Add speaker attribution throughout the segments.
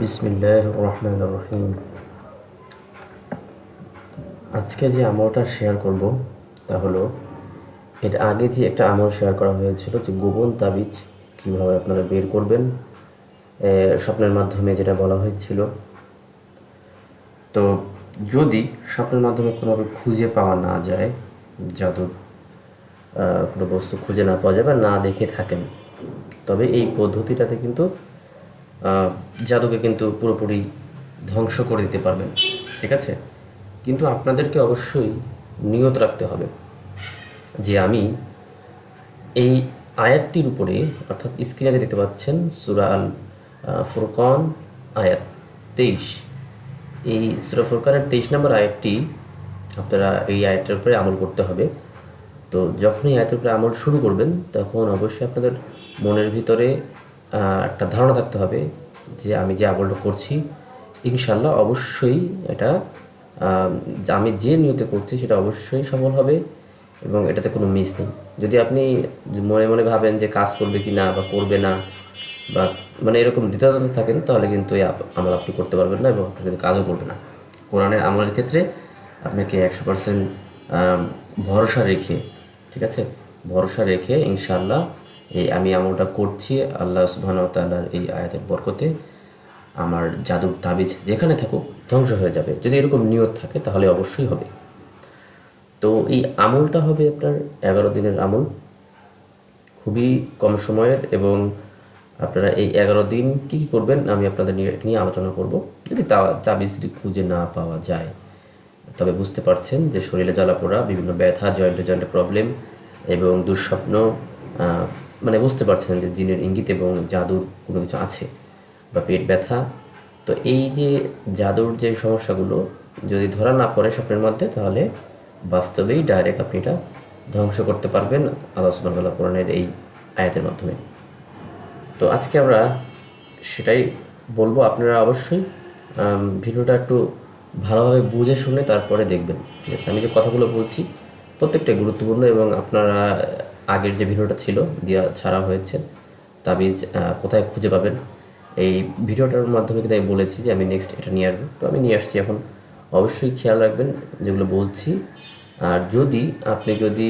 Speaker 1: বিসমিল্লাহ রহমান রহিম। আজকে যে আমলটা শেয়ার করব তা হলো, এর আগে যে একটা আমল শেয়ার করা হয়েছিল যে গোপন তাবিজ কীভাবে আপনারা বের করবেন স্বপ্নের মাধ্যমে যেটা বলা হয়েছিল। তো যদি স্বপ্নের মাধ্যমে কোনোভাবে খুঁজে পাওয়া না যায় জাদুর কোনো বস্তু খুঁজে না পাওয়া যায় বা না দেখে থাকেন, তবে এই পদ্ধতিটাতে কিন্তু জাদুকে কিন্তু পুরোপুরি ধ্বংস করে দিতে পারবেন, ঠিক আছে? কিন্তু আপনাদেরকে অবশ্যই নিয়ত রাখতে হবে যে আমি এই আয়াতটির উপরে, অর্থাৎ স্ক্রিনে দেখতে পাচ্ছেন সুরা আল ফুরকন আয়াত তেইশ, এই সুরা ফুরকানের তেইশ নম্বর আয়াতটি আপনারা এই আয়াতটার উপরে আমল করতে হবে। তো যখন এই আয়াতের উপরে আমল শুরু করবেন, তখন অবশ্যই আপনাদের মনের ভিতরে একটা ধারণা থাকতে হবে যে আমি যে আমলটা করছি ইনশাল্লাহ অবশ্যই এটা আমি যে নিয়তে করছি সেটা অবশ্যই সফল হবে এবং এটাতে কোনো মিস নেই। যদি আপনি মনে মনে ভাবেন যে কাজ করবে কি না বা করবে না বা মানে এরকম দ্বিধাদ্বন্দ্বে থাকেন, তাহলে কিন্তু এই আমল আপনি করতে পারবেন না এবং আপনি কিন্তু কাজও করবে না। কোরআনের আমলের ক্ষেত্রে আপনাকে একশো পার্সেন্ট ভরসা রেখে, ঠিক আছে? ভরসা রেখে ইনশাল্লাহ এই আমি আমলটা করছি, আল্লাহ ওয়া এই আয়াতের বরকতে আমার জাদুর তাবিজ যেখানে থাকুক ধ্বংস হয়ে যাবে। যদি এরকম নিয়ত থাকে তাহলে অবশ্যই হবে। তো এই আমলটা হবে আপনার এগারো দিনের আমল। খুবই কম সময়ের এবং আপনারা এই এগারো দিন কী কী করবেন আমি আপনাদের নিয়ে আলোচনা করব। যদি তা চাবিজ যদি খুঁজে না পাওয়া যায়, তবে বুঝতে পারছেন যে শরীরে জ্বালাপোড়া বিভিন্ন ব্যথা, জয়েন্টে জয়েন্টে প্রবলেম এবং দুঃস্বপ্ন মানে বুঝতে পারছেন যে জিনের ইঙ্গিত এবং জাদুর কোনো কিছু আছে বা পেট ব্যথা। তো এই যে জাদুর যে সমস্যাগুলো, যদি ধরা না পড়ে স্বপ্নের মধ্যে, তাহলে বাস্তবেই ডাইরেক্ট আপনি এটা ধ্বংস করতে পারবেন আল্লাহ সুবহানাহু কোরআনের এই আয়াতের মাধ্যমে। তো আজকে আমরা সেটাই বলব, আপনারা অবশ্যই ভিডিওটা একটু ভালোভাবে বুঝে শুনে তারপরে দেখবেন, ঠিক আছে? আমি যে কথাগুলো বলছি, প্রত্যেকটাই গুরুত্বপূর্ণ এবং আপনারা আগের যে ভিডিওটা ছিল দেওয়া ছাড়া হয়েছে, তাবিজ কোথায় খুঁজে পাবেন? এই ভিডিওটার মাধ্যমে কিন্তু আমি বলেছি যে আমি নেক্সট এটা নিয়ে আসব। তো আমি নিয়ে আসছি এখন। অবশ্যই খেয়াল রাখবেন, যেগুলো বলছি। আর যদি আপনি যদি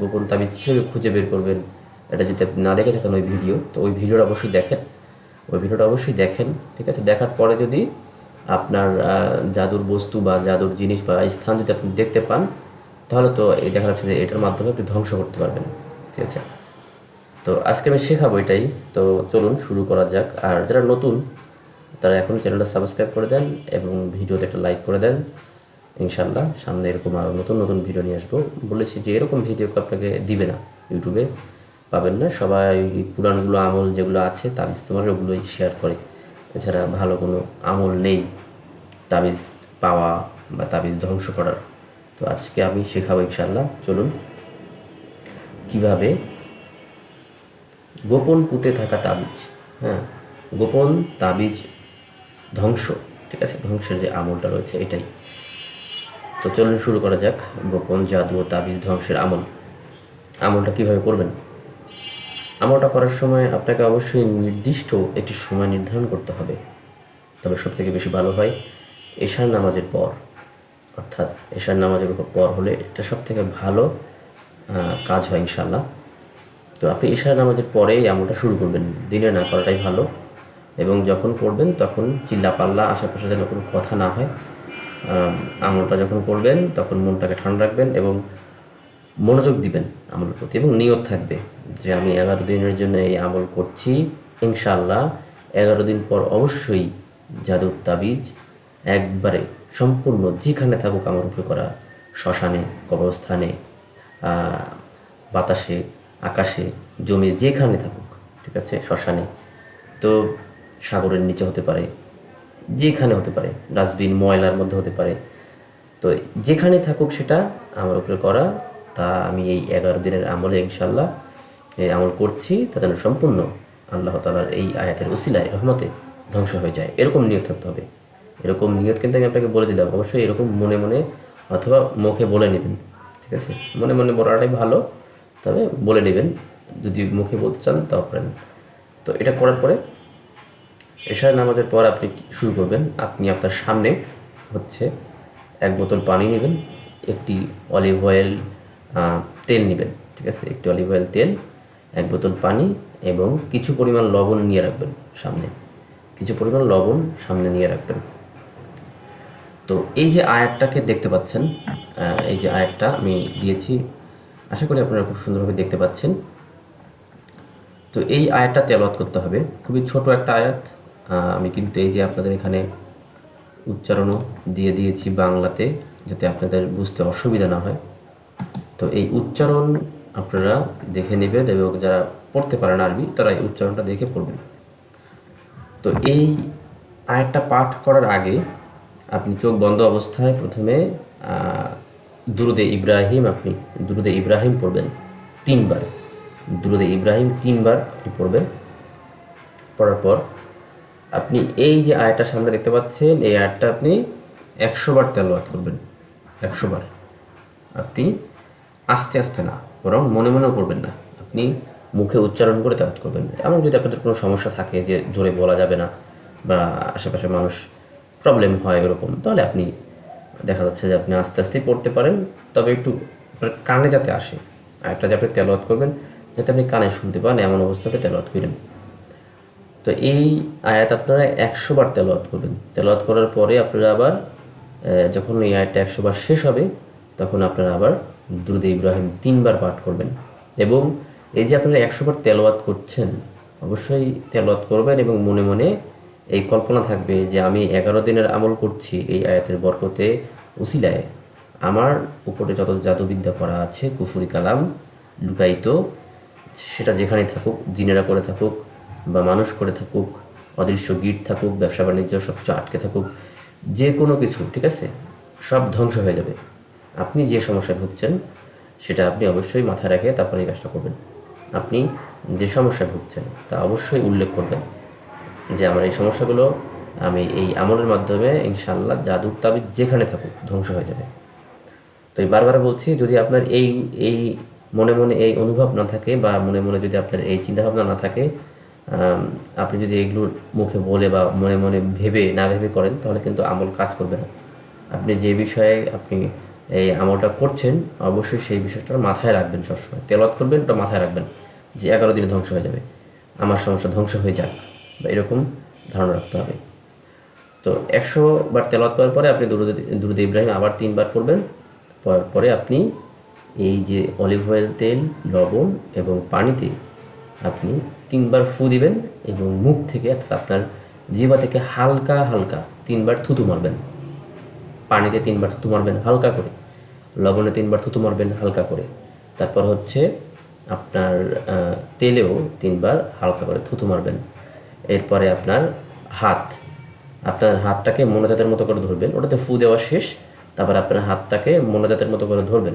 Speaker 1: গোপন তাবিজ কীভাবে খুঁজে বের করবেন, এটা যদি আপনি না দেখে থাকেন ওই ভিডিও, তো ওই ভিডিওটা অবশ্যই দেখেন। ওই ভিডিওটা অবশ্যই দেখেন, ঠিক আছে? দেখার পরে যদি আপনার জাদুর বস্তু বা জাদুর জিনিস বা স্থান যদি আপনি দেখতে পান, তাহলে তো এই দেখা যাচ্ছে যে এটার মাধ্যমে আপনি ধ্বংস করতে পারবেন। ঠিক আছে? তো আজকে আমি শেখাবো এটাই। তো চলুন শুরু করা যাক। আর যারা নতুন, তারা এখন চ্যানেলটা সাবস্ক্রাইব করে দেন এবং ভিডিওতে একটা লাইক করে দেন। ইনশাল্লাহ সামনে এরকম আরও নতুন নতুন ভিডিও নিয়ে আসব। বলেছি যে এরকম ভিডিও আপনাকে দিবে না ইউটিউবে, পাবেন না। সবাই পুরানগুলো আমল যেগুলো আছে, তাবিজ তোমার ওগুলোই শেয়ার করে। এছাড়া ভালো কোনো আমল নেই, তাবিজ পাওয়া বা তাবিজ ধ্বংস করার। তো আজকে আমি শেখাবো ইনশাল্লাহ চলুন কীভাবে? গোপন পুঁতে থাকা তাবিজ হ্যাঁ? গোপন তাবিজ ধ্বংস, ঠিক আছে? ধ্বংসের যে আমলটা রয়েছে এটাই। তো চলুন শুরু করা যাক, গোপন জাদু ও তাবিজ ধ্বংসের আমল। আমলটা কীভাবে করবেন? আমলটা করার সময় আপনাকে অবশ্যই নির্দিষ্ট একটি সময় নির্ধারণ করতে হবে। তবে সব থেকে বেশি ভালো হয় এশার নামাজের পর। অর্থাৎ এশার নামাজের পর হলে এটা সব থেকে ভালো কাজ হয় ইনশাল্লাহ তো আপনি ঈশার নামাজের পরেই আমলটা শুরু করবেন। দিনে না করাটাই ভালো। এবং যখন করবেন, তখন চিল্লা পাল্লা আশেপাশে যেন কোনো কথা না হয় আমলটা যখন করবেন, তখন মনটাকে ঠান্ডা রাখবেন এবং মনোযোগ দিবেন আমলের প্রতি এবং নিয়ত থাকবে যে আমি এগারো দিনের জন্য এই আমল করছি। ইনশাল্লাহ এগারো দিন পর অবশ্যই জাদুর তাবিজ একবারে সম্পূর্ণ যেখানে থাকুক আমার উপরে করা। শ্মশানে, কবরস্থানে বাতাসে, আকাশে জমে যেখানে থাকুক, ঠিক আছে, শ্মশানে। তো সাগরের নিচে হতে পারে, যেখানে হতে পারে, ডাস্টবিন, ময়লার মধ্যে হতে পারে। তো যেখানে থাকুক সেটা আমার উপরে করা, তা আমি এই এগারো দিনের আমলে ইনশাল্লাহ এই আমল করছি, তা যেন সম্পূর্ণ আল্লাহ তালার এই আয়াতের উসিলায় রহমতে ধ্বংস হয়ে যায়। এরকম নিয়ত থাকতে হবে। এরকম নিয়ত কিন্তু আমি আপনাকে বলে দিলাম। অবশ্যই এরকম মনে মনে অথবা মুখে বলে নেবেন। ঠিক আছে? মনে মনে বলাটাই ভালো। তবে বলে নেবেন, যদি মুখে বলতে চান তাও পারেন তো এটা করার পরে এশার নামাজের পর আপনি শুরু করবেন? আপনি আপনার সামনে হচ্ছে এক বোতল পানি নেবেন, একটি অলিভ অয়েল তেল নেবেন, ঠিক আছে? একটি অলিভ অয়েল, তেল, এক বোতল পানি এবং কিছু পরিমাণ লবণ নিয়ে রাখবেন সামনে। কিছু পরিমাণ লবণ সামনে নিয়ে রাখবেন। তো এই যে আয়াতটাকে দেখতে পাচ্ছেন এই যে আয়াতটা আমি দিয়েছি, আশা করি আপনারা খুব সুন্দরভাবে দেখতে পাচ্ছেন। তো এই আয়াতটা তেলাওয়াত করতে হবে। খুবই ছোট একটা আয়াত আমি কিন্তু এই যে আপনাদের এখানে উচ্চারণও দিয়ে দিয়েছি বাংলাতে, যাতে আপনাদের বুঝতে অসুবিধা না হয়। তো এই উচ্চারণ আপনারা দেখে নেবেন এবং যারা পড়তে পারেন আরবি, তারা এই উচ্চারণটা দেখে পড়বেন। তো এই আয়াতটা পাঠ করার আগে আপনি চোখ বন্ধ অবস্থায় প্রথমে দুরুদে ইব্রাহিম আপনি, দুরুদে ইব্রাহিম পড়বেন তিনবার। দুরুদে ইব্রাহিম তিনবার আপনি পড়বেন। পড়ার পর আপনি এই যে আয়টা সামনে দেখতে পাচ্ছেন, এই আয়টা আপনি একশো বার তেলাওয়াত করবেন। একশো বার। আপনি আস্তে আস্তে না, বরং মনে মনেও করবেন না। আপনি মুখে উচ্চারণ করে তেলাওয়াত করবেন। এমন যদি আপনাদের কোনো সমস্যা থাকে যে জোরে বলা যাবে না, বা আশেপাশে মানুষ প্রবলেম হয় এরকম তাহলে আপনি দেখা যাচ্ছে যে আপনি আস্তে আস্তেই পড়তে পারেন, তবে একটু আপনার কানে যাতে আসে আর একটা যে আপনি তেলাওয়াত করবেন, যাতে আপনি কানে শুনতে পান, এমন অবস্থায় আপনি তেলাওয়াত করেন। তো এই আয়াত আপনারা একশো বার তেলাওয়াত করবেন। তেলাওয়াত করার পরে আপনারা আবার যখন এই আয়াতটা একশো বার শেষ হবে, তখন আপনারা আবার দুরুদ ইব্রাহিম তিনবার পাঠ করবেন। এবং এই যে আপনারা একশো বার তেলাওয়াত করছেন, অবশ্যই তেলাওয়াত করবেন এবং মনে মনে এই কল্পনা থাকবে যে আমি এগারো দিনের আমল করছি এই আয়াতের বরকতে উসিলায়। আমার উপরে যত জাদুবিদ্যা করা আছে, কুফুরি কালাম লুকায়িত, সেটা যেখানে থাকুক, জিনেরা করে থাকুক বা মানুষ করে থাকুক, অদৃশ্য গিট থাকুক, ব্যবসা বাণিজ্য সব কিছু আটকে থাকুক, যে কোনো কিছু, ঠিক আছে? সব ধ্বংস হয়ে যাবে। আপনি যে সমস্যায় ভুগছেন, সেটা আপনি অবশ্যই মাথায় রেখে তারপরে এই কাজটা করবেন। আপনি যে সমস্যায় ভুগছেন, তা অবশ্যই উল্লেখ করবেন। যে আমার এই সমস্যাগুলো আমি এই আমলের মাধ্যমে ইনশাল্লাহ জাদুর তাবিজ যেখানে থাকুক ধ্বংস হয়ে যাবে। তো এই বারবার বলছি, যদি আপনার এই এই মনে মনে এই অনুভব না থাকে বা মনে মনে যদি আপনার এই চিন্তাভাবনা না থাকে আপনি যদি এগুলো মুখে বলে বা মনে মনে ভেবে না ভেবে করেন, তাহলে কিন্তু আমল কাজ করবে না। আপনি যে বিষয়ে আপনি এই আমলটা করছেন, অবশ্যই সেই বিষয়টা মাথায় রাখবেন সবসময়। তেলত করবেন, ওটা মাথায় রাখবেন যে এগারো দিনে ধ্বংস হয়ে যাবে। আমার সমস্যা ধ্বংস হয়ে যাক। বা এরকম ধারণা রাখতে হবে। তো একশো বার তেলাওয়াত করার পরে আপনি দুরুদ দুরুদ ইব্রাহিম আবার তিনবার পড়বেন। পরে আপনি এই যে অলিভ অয়েল, তেল, লবণ এবং পানিতে আপনি তিনবার ফু দিবেন এবং মুখ থেকে অর্থাৎ আপনার জিবা থেকে হালকা হালকা তিনবার থুতু মারবেন। পানিতে তিনবার থুতু মারবেন হালকা করে, লবণে তিনবার থুতু মারবেন হালকা করে। তারপর হচ্ছে আপনার তেলেও তিনবার হালকা করে থুতু মারবেন। এরপরে আপনার হাত। আপনার হাতটাকে মোনাজাতের মতো করে ধরবেন। ওটাতে ফু দেওয়া শেষ। তারপর আপনার হাতটাকে মোনাজাতের মতো করে ধরবেন।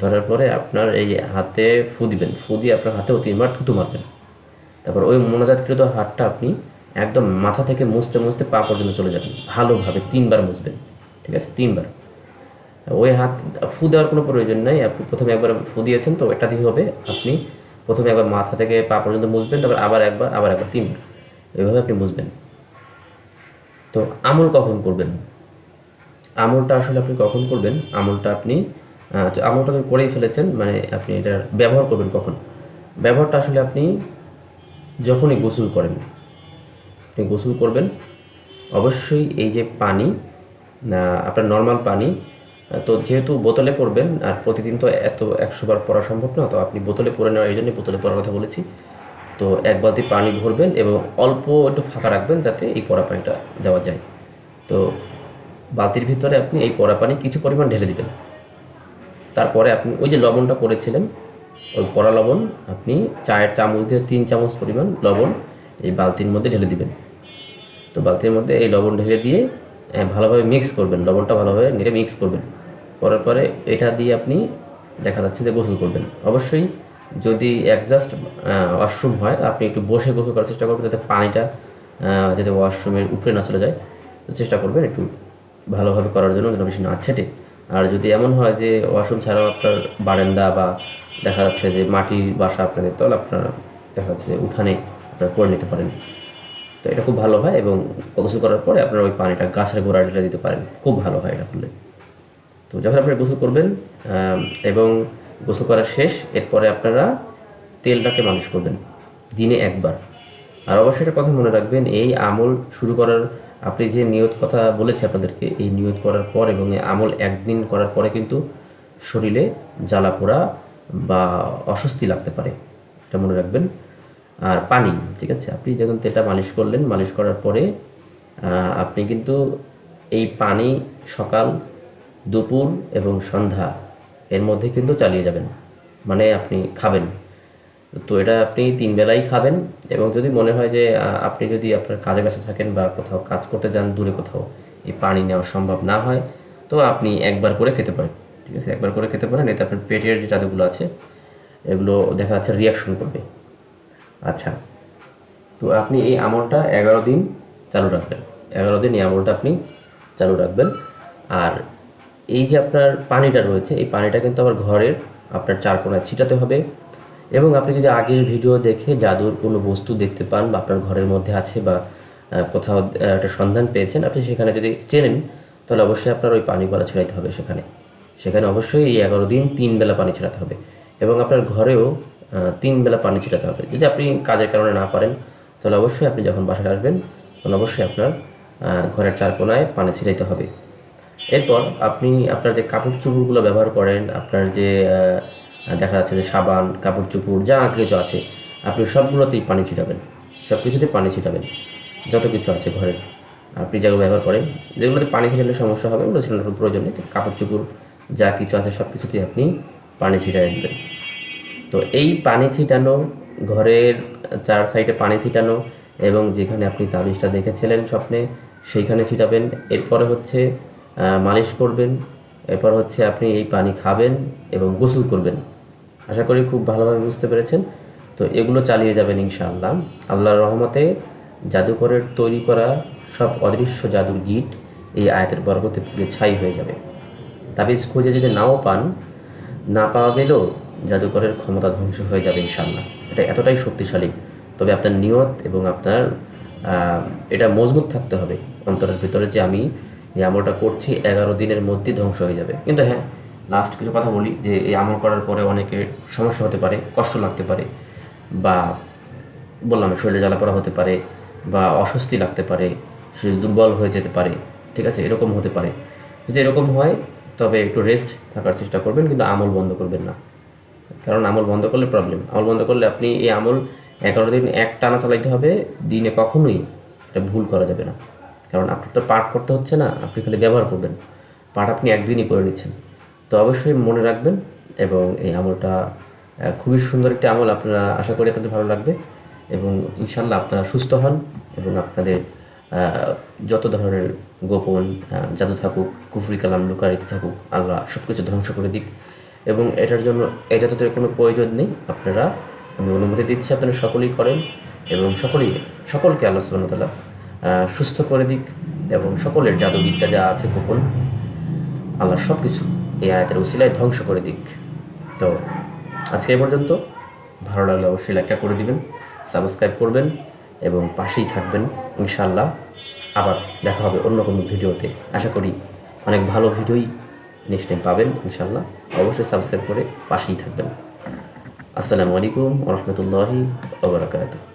Speaker 1: ধরার পরে আপনার এই হাতে ফু দিবেন। ফু দিয়ে আপনার হাতেও তিনবার থুতু মারবেন। তারপর ওই মোনাজাতকৃত হাতটা আপনি একদম মাথা থেকে মুছতে মুছতে পা পর্যন্ত চলে যাবেন। ভালোভাবে তিনবার মুছবেন। ঠিক আছে? তিনবার। ওই হাত, ফু দেওয়ার কোনো প্রয়োজন নাই। আপনি প্রথমে একবার ফু দিয়েছেন তো এটা দিয়ে হবে। আপনি প্রথমে একবার মাথা থেকে পা পর্যন্ত মুছবেন, তারপর আবার একবার আবার একবার, তিনবার। এইভাবে আপনি বুঝবেন। তো আমল কখন করবেন? আমলটা আসলে আপনি কখন করবেন? আমলটা আপনি আমলটা আপনি করেই ফেলেছেন মানে আপনি এটার ব্যবহার করবেন কখন? ব্যবহারটা আসলে আপনি যখনই গোসল করেন, আপনি গোসল করবেন, অবশ্যই এই যে পানি আপনার নর্মাল পানি তো যেহেতু বোতলে পড়বেন, আর প্রতিদিন তো এত একশো বার পড়া সম্ভব না, তো আপনি বোতলে পড়ে নেওয়ার এই জন্যই বোতলে পড়ার কথা বলেছি। তো এক বালতি পানি ভরবেন এবং অল্প একটু ফাঁকা রাখবেন যাতে এই পড়া পানিটা দেওয়া যায়। তো বালতির ভিতরে আপনি এই পড়া পানি কিছু পরিমাণ ঢেলে দিবেন। তারপরে আপনি ওই যে লবণটা পড়েছিলেন, ওই পড়া লবণ, আপনি চায়ের চামচ দিয়ে তিন চামচ পরিমাণ লবণ এই বালতির মধ্যে ঢেলে দিবেন। তো বালতির মধ্যে এই লবণ ঢেলে দিয়ে ভালোভাবে মিক্স করবেন, লবণটা ভালোভাবে নেড়ে মিক্স করবেন। করার পরে এটা দিয়ে আপনি দেখা যাচ্ছে যে গোসল করবেন। অবশ্যই যদি অ্যাডজাস্ট ওয়াশরুম হয়, আপনি একটু বসে গোসল করার চেষ্টা করবেন যাতে পানিটা যাতে ওয়াশরুমের উপরে না চলে যায়। চেষ্টা করবেন একটু ভালোভাবে করার জন্য যেন বেশি না ছেটে। আর যদি এমন হয় যে ওয়াশরুম ছাড়াও আপনার বারান্দা বা দেখা যাচ্ছে যে মাটির বাসা আপনাদের তল, আপনার দেখা যাচ্ছে যে উঠানে আপনারা করে নিতে পারেন। তো এটা খুব ভালো হয় এবং গোসল করার পরে আপনারা ওই পানিটা গাছের গোড়ায় ঢেলে দিতে পারেন। খুব ভালো হয় এটা করলে। তো যখন আপনারা গোসল করবেন এবং গোসল করা শেষ, এরপরে আপনারা তেলটাকে মালিশ করবেন দিনে একবার। আর অবশ্যই একটা কথা মনে রাখবেন, এই আমল শুরু করার আপনি যে নিয়ত কথা বলেছি আপনাদেরকে, এই নিয়ত করার পর এবং এই আমল একদিন করার পরে কিন্তু শরীরে জ্বালা পোড়া বা অস্বস্তি লাগতে পারে, এটা মনে রাখবেন। আর পানি, ঠিক আছে? আপনি যখন তেলটা মালিশ করলেন, মালিশ করার পরে আপনি কিন্তু এই পানি সকাল, দুপুর এবং সন্ধ্যা এর মধ্যে কিন্তু চালিয়ে যাবেন। মানে আপনি খাবেন। তো এটা আপনি তিন বেলাই খাবেন এবং যদি মনে হয় যে আপনি যদি আপনার কাজে ব্যস্ত থাকেন বা কোথাও কাজ করতে যান, দূরে কোথাও এই পানি নেওয়া সম্ভব না হয়, তো আপনি একবার করে খেতে পারেন। ঠিক আছে? একবার করে খেতে পারেন। এতে আপনার পেটের যে জাদুগুলো আছে, এগুলো দেখা যাচ্ছে রিয়াকশন করবে। আচ্ছা। তো আপনি এই আমলটা এগারো দিন চালু রাখবেন। এগারো দিন এই আমলটা আপনি চালু রাখবেন। আর এই যে আপনার পানিটা রয়েছে, এই পানিটা কিন্তু আবার ঘরের আপনার চার কোনায় ছিটাতে হবে। এবং আপনি যদি আগের ভিডিও দেখে জাদুর কোনো বস্তু দেখতে পান বা আপনার ঘরের মধ্যে আছে বা কোথাও একটা সন্ধান পেয়েছেন, আপনি সেখানে যদি চেনেন, তাহলে অবশ্যই আপনার ওই পানি পানিগুলো ছেড়াইতে হবে সেখানে। সেখানে অবশ্যই এই এগারো দিন তিন বেলা পানি ছেড়াতে হবে। এবং আপনার ঘরেও তিন বেলা পানি ছেটাতে হবে। যদি আপনি কাজের কারণে না পারেন, তাহলে অবশ্যই আপনি যখন বাসায় আসবেন, তখন অবশ্যই আপনার ঘরের চার কোনায় পানি ছিটাইতে হবে। এরপর আপনি আপনার যে কাপড় চুপড়গুলো ব্যবহার করেন, আপনার যে দেখা যাচ্ছে যে সাবান, কাপড় চুপড়, যা কিছু আছে, আপনি সবগুলোতেই পানি ছিটাবেন। সব কিছুতেই পানি ছিটাবেন, যত কিছু আছে ঘরের। আপনি যেগুলো ব্যবহার করেন, যেগুলোতে পানি ছিটালে সমস্যা হবে, ওগুলো ছিটানোর প্রয়োজন নেই। কাপড় চুপড়, যা কিছু আছে সব কিছুতেই আপনি পানি ছিটাই দেবেন। তো এই পানি ছিটানো, ঘরের চার সাইডে পানি ছিটানো এবং যেখানে আপনি তাবিজটা দেখেছিলেন স্বপ্নে, সেইখানে ছিটাবেন। এরপরে হচ্ছে মালিশ করবেন, এরপর হচ্ছে আপনি এই পানি খাবেন এবং গোসল করবেন। আশা করি খুব ভালোভাবে বুঝতে পেরেছেন। তো এগুলো চালিয়ে যাবেন ইনশাআল্লাহ। আল্লাহর রহমতে জাদুকরের তৈরি করা সব অদৃশ্য জাদুর গিট এই আয়াতের বরগতে পুড়ে ছাই হয়ে যাবে। তাবিজ খুঁজে যদি নাও পান, না পাওয়া গেলেও জাদুকরের ক্ষমতা ধ্বংস হয়ে যাবে ইনশাল্লাহ এটা এতটাই শক্তিশালী। তবে আপনার নিয়ত এবং আপনার এটা মজবুত থাকতে হবে। অন্তরের ভিতরে যে আমি এই আমলটা করছি, এগারো দিনের মধ্যে ধ্বংস হয়ে যাবে। কিন্তু হ্যাঁ লাস্ট কিছু কথা বলি, যে এই আমল করার পরে অনেকের সমস্যা হতে পারে, কষ্ট লাগতে পারে, বা বললাম শরীরে জ্বালাপড়া হতে পারে, বা অস্বস্তি লাগতে পারে, শরীর দুর্বল হয়ে যেতে পারে, ঠিক আছে, এরকম হতে পারে। যদি এরকম হয়, তবে একটু রেস্ট থাকার চেষ্টা করবেন, কিন্তু আমল বন্ধ করবেন না। কারণ আমল বন্ধ করলে প্রবলেম আমল বন্ধ করলে আপনি এই আমল এগারো দিন এক টানা চালাইতে হবে, দিনে কখনোই এটা ভুল করা যাবে না। কারণ আপনার তো পাঠ করতে হচ্ছে না, আপনি খালি ব্যবহার করবেন। পাঠ আপনি একদিনই করে নিচ্ছেন। তো অবশ্যই মনে রাখবেন এবং এই আমলটা খুবই সুন্দর একটি আমল আপনারা, আশা করি আপনাদের ভালো লাগবে এবং ইনশাল্লাহ আপনারা সুস্থ হন এবং আপনাদের যত ধরনের গোপন জাদু থাকুক, কুফরি কালাম লুকারিতে থাকুক, আল্লাহ সব কিছু ধ্বংস করে দিক এবং এটার জন্য এই জাততের কোনো প্রয়োজন নেই। আপনারা, আমি অনুমতি দিচ্ছি আপনারা সকলেই করেন এবং সকলেই, সকলকে আল্লাহ সুবাহ তালা সুস্থ করে দিক এবং সকলের জাদুবিদ্যা যা আছে গোপন, আল্লাহ সব কিছু এই আয়াতের উসিলায় ধ্বংস করে দিক। তো আজকে এই পর্যন্ত। ভালো লাগলে অবশ্যই লাইকটা করে দিবেন সাবস্ক্রাইব করবেন এবং পাশেই থাকবেন ইনশাল্লাহ আবার দেখা হবে অন্য কোনো ভিডিওতে। আশা করি অনেক ভালো ভিডিওই নেক্সট টাইম পাবেন ইনশাল্লাহ অবশ্যই সাবস্ক্রাইব করে পাশেই থাকবেন। আসসালামু আলাইকুম রহমতুল্লাহি ওবরাকাতুহ